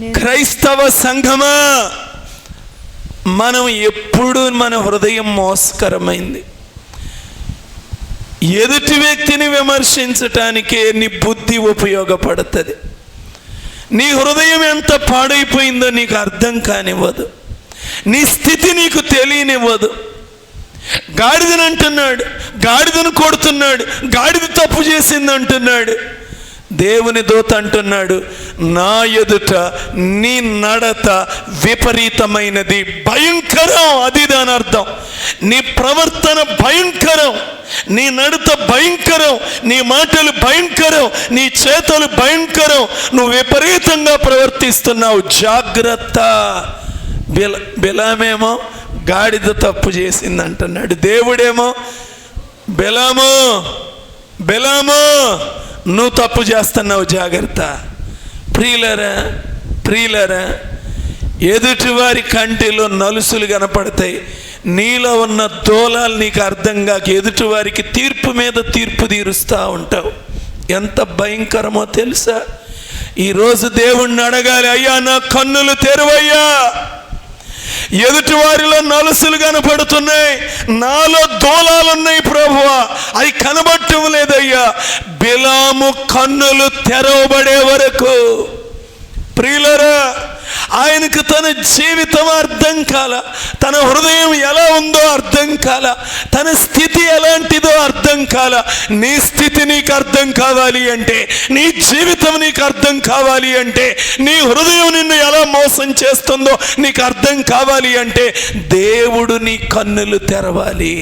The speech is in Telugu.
క్రైస్తవ సంఘమా? మనం ఎప్పుడు మన హృదయం మోసకరమైంది. ఎదుటి వ్యక్తిని విమర్శించటానికే నీ బుద్ధి ఉపయోగపడుతుంది. నీ హృదయం ఎంత పాడైపోయిందో నీకు అర్థం కానివ్వదు. నీ స్థితి నీకు తెలియనివ్వదు. గాడిదని అంటున్నాడు గాడిదను కొడుతున్నాడు గాడిద తప్పు చేసింది అంటున్నాడు దేవుని దూత అంటున్నాడు నా ఎదుట నీ నడత విపరీతమైనది భయంకరం. అది దాని అర్థం. నీ ప్రవర్తన భయంకరం నీ నడత భయంకరం నీ మాటలు భయంకరం నీ చేతలు భయంకరం. నువ్వు విపరీతంగా ప్రవర్తిస్తున్నావు. జాగ్రత్త. బిల బిలామేమో గాడిద తప్పు చేసింది అంటున్నాడు దేవుడేమో బిలాము బిలాము నువ్వు తప్పు చేస్తున్నావు జాగ్రత్త. ప్రియులరా ప్రియులరా ఎదుటివారి కంటిలో నలుసులు కనపడతాయి. నీలో ఉన్న తోలాలు నీకు అర్థం కాక ఎదుటివారికి తీర్పు మీద తీర్పు తీరుస్తూ ఉంటావు. ఎంత భయంకరమో తెలుసా? ఈరోజు దేవుణ్ణి అడగాలి అయ్యా నా కన్నులు తెరువయ్యా. ఎదుటి వారిలో నలుసులు కనపడుతున్నాయి. నాలో దోలాలున్నాయి ప్రభువా. అవి కనబట్టం లేదయ్యా. బిలాము కన్నులు తెరవబడే వరకు. ప్రియులరా ఆయనకు తన జీవితం అర్థం కాల. తన హృదయం ఎలా ఉందో అర్థం కాల. తన స్థితి ఎలాంటిదో అర్థం కాల. నీ స్థితి నీకు అర్థం కావాలి అంటే నీ జీవితం నీకు అర్థం కావాలి అంటే నీ హృదయం నిన్ను మోసం చేస్తుందో నీకు అర్థం కావాలి అంటే దేవుడు నీ కన్నులు తెరవాలి.